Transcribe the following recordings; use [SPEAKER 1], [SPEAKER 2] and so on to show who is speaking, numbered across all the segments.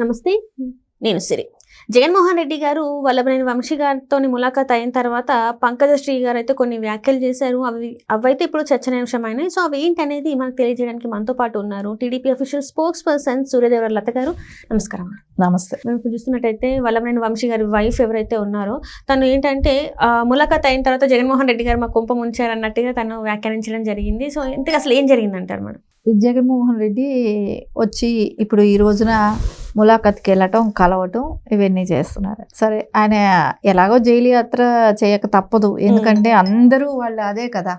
[SPEAKER 1] నమస్తే. నేను సిరి. జగన్మోహన్ రెడ్డి గారు వల్లభనేని వంశీ గారితో ములాఖాత్ అయిన తర్వాత పంకజశ్రీ గారు అయితే కొన్ని వ్యాఖ్యలు చేశారు. అవి అవైతే ఇప్పుడు చర్చనీయాంశమైనాయి సో అవి ఏంటి అనేది మనకు తెలియజేయడానికి మనతో పాటు ఉన్నారు TDP official spokesperson Suryadevara Latha garu. నమస్కారం
[SPEAKER 2] నమస్తే.
[SPEAKER 1] మేము ఇప్పుడు చూస్తున్నట్టయితే వల్లభనేని వంశీ గారి వైఫ్ ఎవరైతే ఉన్నారో తను ఏంటంటే ములాఖాత్ అయిన తర్వాత జగన్మోహన్ రెడ్డి గారు మా కుంప ముంచారు అన్నట్టుగా తను వ్యాఖ్యానించడం జరిగింది. సో ఇంతకు అసలు ఏం జరిగిందంటారు మేడం?
[SPEAKER 2] జగన్మోహన్ రెడ్డి వచ్చి ఇప్పుడు ఈ రోజున ములాఖత్కి వెళ్ళటం కలవటం ఇవన్నీ చేస్తున్నారు. సరే ఆయన ఎలాగో జైలు యాత్ర చేయక తప్పదు. ఎందుకంటే అందరూ వాళ్ళు అదే కదా.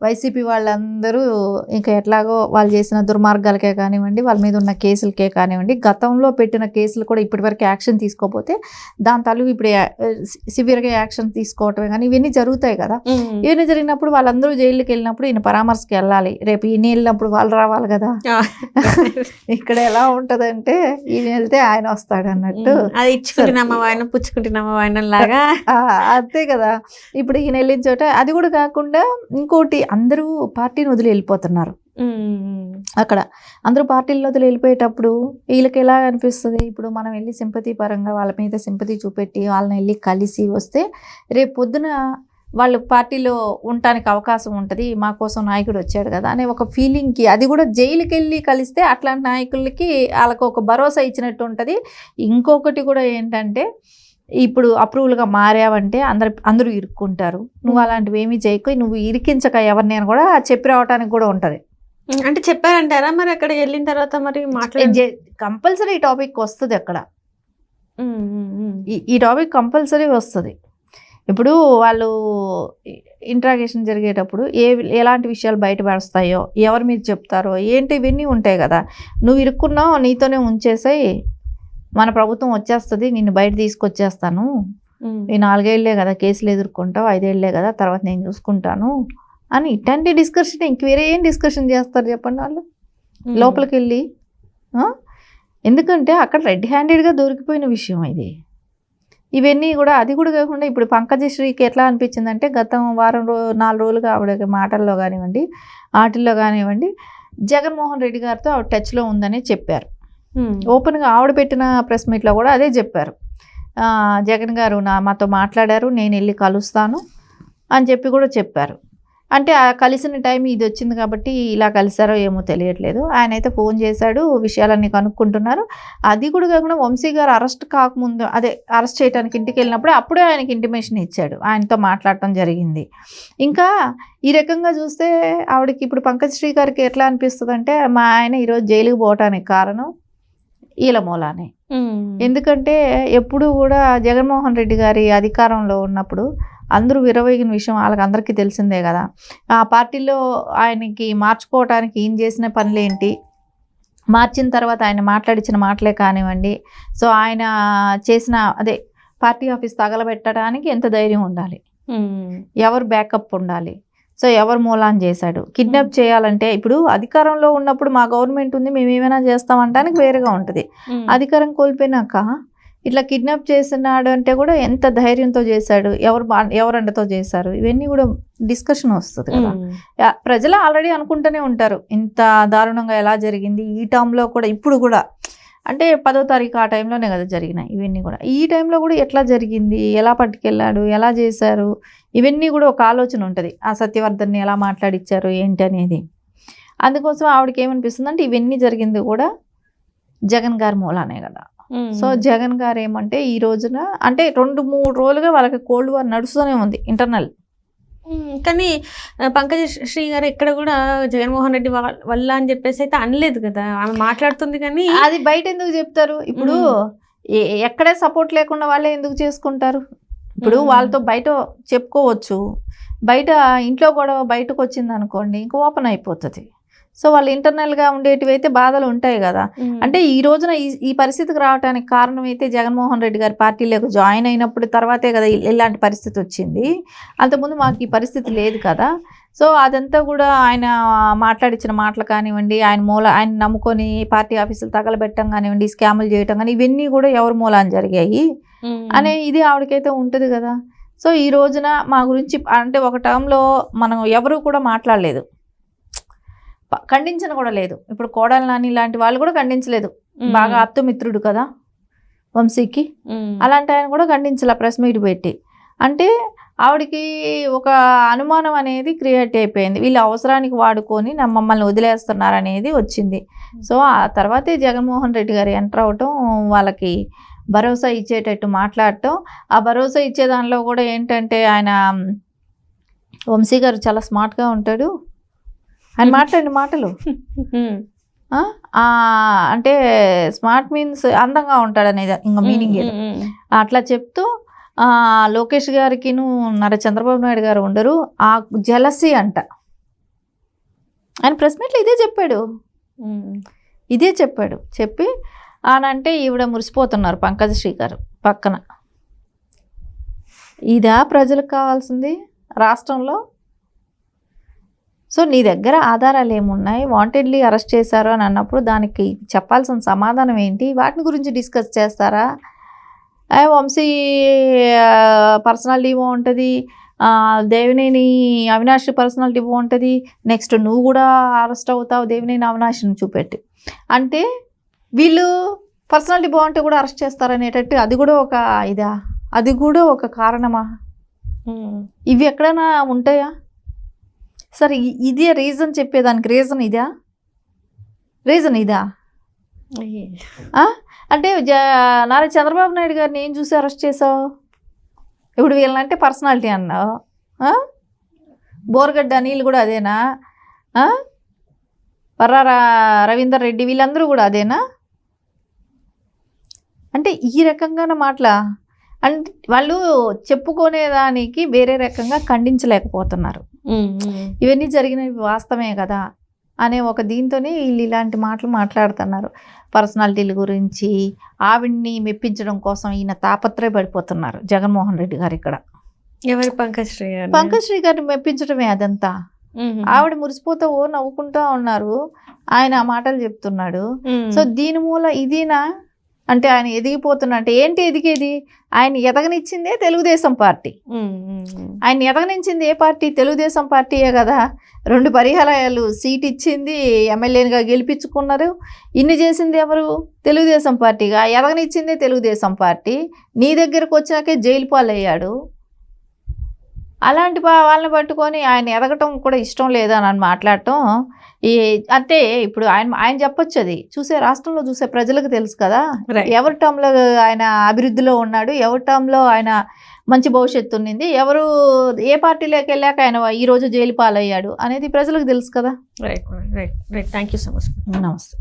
[SPEAKER 2] వైసీపీ వాళ్ళందరూ ఇంకా ఎట్లాగో వాళ్ళు చేసిన దుర్మార్గాలకే కానివ్వండి వాళ్ళ మీద ఉన్న కేసులకే కానివ్వండి గతంలో పెట్టిన కేసులు కూడా ఇప్పటివరకు యాక్షన్ తీసుకోకపోతే దాని తాలూకు ఇప్పుడు సివియర్గా యాక్షన్ తీసుకోవటమే కానీ ఇవన్నీ జరుగుతాయి కదా. ఈయన జరిగినప్పుడు వాళ్ళందరూ జైలుకి వెళ్ళినప్పుడు ఈయన పరామర్శకి వెళ్ళాలి. రేపు ఈయన వెళ్ళినప్పుడు వాళ్ళు రావాలి కదా. ఇక్కడ ఎలా ఉంటదంటే ఈయన వెళ్తే ఆయన వస్తాడు అన్నట్టు.
[SPEAKER 1] అది ఇచ్చుకుంటున్నామా పుచ్చుకుంటున్నామా లాగా
[SPEAKER 2] అంతే కదా. ఇప్పుడు ఈయన వెళ్ళిన చోట అది కూడా కాకుండా ఇంకోటి అందరూ పార్టీని వదిలి వెళ్ళిపోతున్నారు. అక్కడ అందరూ పార్టీల్లో వదిలి వెళ్ళిపోయేటప్పుడు వీళ్ళకి ఎలా అనిపిస్తుంది? ఇప్పుడు మనం వెళ్ళి సింపతి పరంగా వాళ్ళ మీద సింపతి చూపెట్టి వాళ్ళని వెళ్ళి కలిసి వస్తే రేపు పొద్దున వాళ్ళు పార్టీలో ఉండటానికి అవకాశం ఉంటుంది మా కోసం నాయకుడు వచ్చాడు కదా అనే ఒక ఫీలింగ్కి అది కూడా జైలుకి వెళ్ళి కలిస్తే అట్లాంటి నాయకులకి వాళ్ళకు ఒక భరోసా ఇచ్చినట్టు ఉంటుంది. ఇంకొకటి కూడా ఏంటంటే ఇప్పుడు అప్రూవల్గా మారావంటే అందరు అందరూ ఇరుక్కుంటారు. నువ్వు అలాంటివి ఏమీ చేయకు నువ్వు ఇరికించక ఎవరినైనా కూడా చెప్పి రావడానికి కూడా ఉంటుంది.
[SPEAKER 1] అంటే చెప్పారంటారా మరి అక్కడ వెళ్ళిన తర్వాత మరి మాట్లాడి?
[SPEAKER 2] కంపల్సరీ ఈ టాపిక్ వస్తుంది అక్కడ. ఈ ఈ టాపిక్ కంపల్సరీ వస్తుంది. ఇప్పుడు వాళ్ళు ఇంట్రాగేషన్ జరిగేటప్పుడు ఏ ఎలాంటి విషయాలు బయటపడస్తాయో ఎవరి మీద చెప్తారో ఏంటి ఇవన్నీ ఉంటాయి కదా. నువ్వు ఇరుక్కున్నావు నీతోనే ఉంచేసాయి. మన ప్రభుత్వం వచ్చేస్తుంది నిన్ను బయట తీసుకొచ్చేస్తాను. ఈ నాలుగేళ్ళే కదా కేసులు ఎదుర్కొంటావు ఐదేళ్ళే కదా తర్వాత నేను చూసుకుంటాను అని ఇట్లాంటి డిస్కషన్ ఇంక వేరే ఏం డిస్కషన్ చేస్తారు చెప్పండి వాళ్ళు? లోపలికి వెళ్ళి? ఎందుకంటే అక్కడ రెడ్ హ్యాండెడ్గా దొరికిపోయిన విషయం ఇది. ఇవన్నీ కూడా అది కూడా కాకుండా ఇప్పుడు పంకజశ్రీకి ఎట్లా అనిపించిందంటే గతం వారం రో నాలుగు రోజులుగా ఆవిడ మాటల్లో కానివ్వండి ఆటల్లో కానివ్వండి జగన్మోహన్ రెడ్డి గారితో ఆవిడ టచ్లో ఉందని చెప్పారు. ఓపెన్గా ఆవిడ పెట్టిన ప్రెస్ మీట్లో కూడా అదే చెప్పారు. జగన్ గారు నా మాతో మాట్లాడారు నేను వెళ్ళి కలుస్తాను అని చెప్పి కూడా చెప్పారు. అంటే ఆ కలిసిన టైం ఇది వచ్చింది కాబట్టి ఇలా కలిసారో ఏమో తెలియట్లేదు. ఆయన అయితే ఫోన్ చేశాడు విషయాలన్నీ కనుక్కుంటున్నారు. అది కూడా కాకుండా వంశీ గారు అరెస్ట్ కాకముందు అదే అరెస్ట్ చేయడానికి ఇంటికి వెళ్ళినప్పుడు అప్పుడే ఆయనకి ఇంటిమేషన్ ఇచ్చాడు ఆయనతో మాట్లాడటం జరిగింది. ఇంకా ఈ రకంగా చూస్తే ఆవిడకి ఇప్పుడు పంకజ్ శ్రీ గారికి ఎట్లా అనిపిస్తుంది అంటే మా ఆయన ఈరోజు జైలుకి పోవటానికి కారణం ఈల మూలానే ఎందుకంటే ఎప్పుడు కూడా జగన్మోహన్ రెడ్డి గారి అధికారంలో ఉన్నప్పుడు అందరూ విరవగిన విషయం వాళ్ళకి అందరికీ తెలిసిందే కదా. ఆ పార్టీలో ఆయనకి మార్చుకోవటానికి ఏం చేసిన పనులేంటి? మార్చిన తర్వాత ఆయన మాట్లాడించిన మాటలే కానివ్వండి. సో ఆయన చేసిన అదే పార్టీ ఆఫీస్ తగలబెట్టడానికి ఎంత ధైర్యం ఉండాలి? ఎవరు బ్యాకప్ ఉండాలి? సో ఎవరు మూలాన్ చేశాడు? కిడ్నాప్ చేయాలంటే ఇప్పుడు అధికారంలో ఉన్నప్పుడు మా గవర్నమెంట్ ఉంది మేము ఏమైనా చేస్తామంటానికి వేరుగా ఉంటుంది. అధికారం కోల్పోయినాక ఇట్లా కిడ్నాప్ చేసినాడు అంటే కూడా ఎంత ధైర్యంతో చేశాడు? ఎవరు ఎవరండతో చేశారు? ఇవన్నీ కూడా డిస్కషన్ వస్తుంది కదా. ప్రజలు ఆల్రెడీ అనుకుంటూనే ఉంటారు. ఇంత దారుణంగా ఎలా జరిగింది? ఈ టైంలో కూడా ఇప్పుడు కూడా అంటే పదో తారీఖు ఆ టైంలోనే కదా జరిగినాయి ఇవన్నీ కూడా. ఈ టైంలో కూడా ఎట్లా జరిగింది? ఎలా పట్టుకెళ్ళాడు? ఎలా చేశారు? ఇవన్నీ కూడా ఒక ఆలోచన ఉంటుంది. ఆ సత్యవర్ధన్ని ఎలా మాట్లాడిచ్చారు? ఏంటి అనేది. అందుకోసం ఆవిడకి ఏమనిపిస్తుంది అంటే ఇవన్నీ జరిగింది కూడా జగన్ గారి మూలానే కదా. సో జగన్ గారు ఏమంటే ఈ రోజున అంటే రెండు మూడు రోజులుగా వాళ్ళకి కోల్డ్ వార్ నడుస్తూనే ఉంది ఇంటర్నల్.
[SPEAKER 1] కానీ పంకజ శ్రీ గారు ఎక్కడ కూడా జగన్మోహన్ రెడ్డి వల్ల అని చెప్పేసి అయితే అనలేదు కదా. ఆమె మాట్లాడుతుంది కానీ
[SPEAKER 2] అది బయట ఎందుకు చెప్తారు? ఇప్పుడు ఎక్కడే సపోర్ట్ లేకుండా వాళ్ళే ఎందుకు చేసుకుంటారు? ఇప్పుడు. వాళ్ళతో బయట చెప్పుకోవచ్చు. బయట ఇంట్లో గొడవ బయటకు వచ్చింది అనుకోండి ఇంకా ఓపెన్ అయిపోతుంది. సో వాళ్ళు ఇంటర్నల్గా ఉండేటివి అయితే బాధలు ఉంటాయి కదా. అంటే ఈ రోజున ఈ ఈ పరిస్థితికి రావడానికి కారణం అయితే జగన్మోహన్ రెడ్డి గారి పార్టీలోకి జాయిన్ అయినప్పుడు తర్వాతే కదా ఇలాంటి పరిస్థితి వచ్చింది. అంతకుముందు మాకు ఈ పరిస్థితి లేదు కదా. సో అదంతా కూడా ఆయన మాట్లాడించిన మాటలు కానివ్వండి ఆయన మూల ఆయన నమ్ముకొని పార్టీ ఆఫీసులు తగలబెట్టడం కానివ్వండి స్కాములు చేయటం కానీ ఇవన్నీ కూడా ఎవరి మూలాన్ని జరిగాయి. అనే ఇది ఆవిడకైతే ఉంటుంది కదా. సో ఈ రోజున మా గురించి అంటే ఒక టర్మ్లో మనం ఎవరు కూడా మాట్లాడలేదు. ఖండించను కూడా లేదు. ఇప్పుడు కోడలు నాని లాంటి వాళ్ళు కూడా ఖండించలేదు. బాగా ఆప్తమిత్రుడు కదా వంశీకి. అలాంటి ఆయన కూడా ఖండించాల ప్రెస్ మీట్ పెట్టి. అంటే ఆవిడకి ఒక అనుమానం అనేది క్రియేట్ అయిపోయింది. వీళ్ళు అవసరానికి వాడుకొని నా మమ్మల్ని వదిలేస్తున్నారు అనేది వచ్చింది. సో ఆ తర్వాతే జగన్మోహన్ రెడ్డి గారు ఎంటర్ అవటం వాళ్ళకి భరోసా ఇచ్చేటట్టు మాట్లాడటం. ఆ భరోసా ఇచ్చే దానిలో కూడా ఏంటంటే ఆయన వంశీ గారు చాలా స్మార్ట్గా ఉంటాడు. ఆయన మాట్లాడిన మాటలు. అంటే స్మార్ట్ మీన్స్ అందంగా ఉంటాడు అనేది ఇంకా మీనింగ్. అట్లా చెప్తూ ఆ, లోకేష్ గారికిను నర చంద్రబాబు నాయుడు గారు ఉండరు ఆ జలసి అంట. ఆయన ప్రెస్ మీట్లో ఇదే చెప్పాడు. ఇదే చెప్పాడు. చెప్పి ఆనంటే ఈవిడ మురిసిపోతున్నారు పంకజశ్రీ గారు పక్కన. ఇదా ప్రజలకు కావాల్సింది రాష్ట్రంలో సో నీ దగ్గర ఆధారాలు ఏమున్నాయి? వాంటెడ్లీ అరెస్ట్ చేశారు అని అన్నప్పుడు దానికి చెప్పాల్సిన సమాధానం ఏంటి? వాటిని గురించి డిస్కస్ చేస్తారా? వంశీ పర్సనాలిటీ బాగుంటుంది. దేవినేని అవినాష్ పర్సనాలిటీ బాగుంటుంది. నెక్స్ట్ నువ్వు కూడా అరెస్ట్ అవుతావు దేవినేని అవినాష్ని చూపెట్టి. అంటే వీళ్ళు పర్సనాలిటీ బాగుంటే కూడా అరెస్ట్ చేస్తారనేటట్టు అది కూడా ఒక ఇదా? అది కూడా ఒక కారణమా. ఇవి ఎక్కడైనా ఉంటాయా? సరే ఇదే రీజన్ చెప్పేదానికి రీజన్ ఇదా రీజన్ ఇదా? అంటే జ నారా చంద్రబాబు నాయుడు గారిని ఏం చూసి అరెస్ట్ చేసావు ఇప్పుడు వీళ్ళనంటే పర్సనాలిటీ అన్నావు? బోర్గడ్డ అనిల్ కూడా అదేనా? పర్రా రవీందర్ రెడ్డి వీళ్ళందరూ కూడా అదేనా అంటే ఈ రకంగాన మాటలా అంటే వాళ్ళు చెప్పుకునేదానికి వేరే రకంగా ఖండించలేకపోతున్నారు. ఇవన్నీ జరిగినవి వాస్తవమే కదా అనే ఒక దీంతోనే వీళ్ళు ఇలాంటి మాటలు మాట్లాడుతున్నారు. పర్సనాలిటీల గురించి ఆవిడ్ని మెప్పించడం కోసం ఈయన తాపత్రయపడిపోతున్నారు జగన్మోహన్ రెడ్డి గారు ఇక్కడ.
[SPEAKER 1] ఎవరి పంకజ్ శ్రీ గారు
[SPEAKER 2] పంకజ్ శ్రీ గారిని మెప్పించడమే అదంతా. ఆవిడ మురిసిపోతూ ఓ నవ్వుకుంటా ఉన్నారు. ఆయన ఆ మాటలు చెప్తున్నాడు. సో దీని మూల ఇదినా? అంటే ఆయన ఎదిగిపోతున్నా అంటే ఏంటి ఎదిగేది? ఆయన ఎదగనిచ్చిందే తెలుగుదేశం పార్టీ. ఆయన ఎదగనించింది ఏ పార్టీ? తెలుగుదేశం పార్టీయే కదా. రెండు పరిహారాలు సీట్ ఇచ్చింది ఎమ్మెల్యేగా గెలిపించుకున్నారు. ఇన్ని చేసింది ఎవరు? తెలుగుదేశం పార్టీగా. ఎదగనిచ్చిందే తెలుగుదేశం పార్టీ. నీ దగ్గరకు వచ్చాకే జైలు పాలయ్యాడు. అలాంటి వాళ్ళని పట్టుకొని ఆయన ఎదగటం కూడా ఇష్టం లేదని అని మాట్లాడటం. ఈ అంతే ఇప్పుడు ఆయన ఆయన చెప్పొచ్చు అది. చూసే రాష్ట్రంలో చూసే ప్రజలకు తెలుసు కదా. ఎవరి టర్మ్లో ఆయన అభివృద్ధిలో ఉన్నాడు ఎవరి టర్మ్లో ఆయన మంచి భవిష్యత్తు ఉన్నింది ఎవరు ఏ పార్టీలోకి వెళ్ళాక ఆయన ఈ రోజు జైలు పాలయ్యాడు అనేది ప్రజలకు తెలుసు కదా.
[SPEAKER 1] Right right right thank you so much
[SPEAKER 2] నమస్తే.